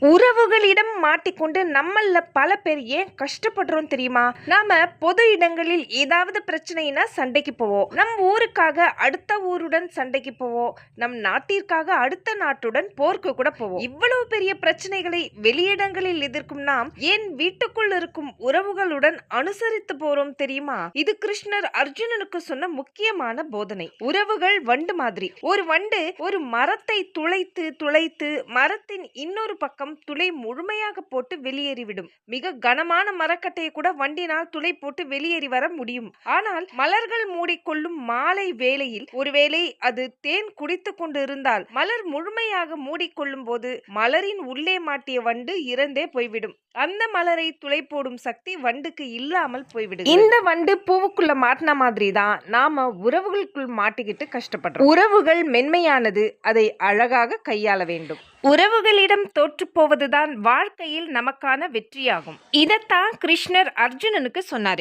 உறவுகளிடம் மாட்டிக்கொண்டு நம்மள பல பேர் ஏன் கஷ்டப்படுறோம் தெரியுமா? நாம பொது இடங்களில் ஏதாவது பிரச்சனைனா சண்டைக்கு போவோம். நம் ஊருக்காக அடுத்த ஊருடன் சண்டைக்கு போவோம். நம் நாட்டிற்காக அடுத்த நாட்டுடன் போர்க்கு கூட போவோம். இவ்வளவு பெரிய பிரச்சனைகளை வெளியிடங்களில் எதிர்க்கும் நாம் ஏன் வீட்டுக்குள் இருக்கும் உறவுகளுடன் அனுசரித்து போறோம் தெரியுமா? இது கிருஷ்ணர் அர்ஜுனனுக்கு சொன்ன முக்கியமான போதனை. உறவுகள் வண்டு மாதிரி. ஒரு வண்டு ஒரு மரத்தை துளைத்து துளைத்து மரத்தின் இன்னொரு பக்கம் துளை முழுமையாக போட்டு வெளியேறிவிடும் மிக கனமான மரக்கட்டையை கூட வண்டினால் துளை போட்டு வெளியேறி வர முடியும். ஆனால் மலர்கள் மூடிக்கொள்ளும் மாலை வேளையில் ஒருவேளை அது தேன் குடித்து கொண்டு இருந்தால் மலர் முழுமையாக மூடிக்கொள்ளும் போது மலரின் உள்ளே மாட்டிய வண்டு இறந்தே போய்விடும். அந்த மலரை துளை போடும் சக்தி வண்டுக்கு இல்லாமல் போய்விடும் இந்த வண்டு பூவுக்குள்ள மாட்டின மாதிரி தான் நாம உறவுகளுக்குள் மாட்டிக்கிட்டு கஷ்டப்படுறோம். உறவுகள் மென்மையானது. அதை அழகாக கையாள வேண்டும். உறவுகளிடம் தோற்றுப்போவதுதான் வாழ்க்கையில் நமக்கான வெற்றியாகும். இதைத்தான் கிருஷ்ணர் அர்ஜுனனுக்கு சொன்னார்.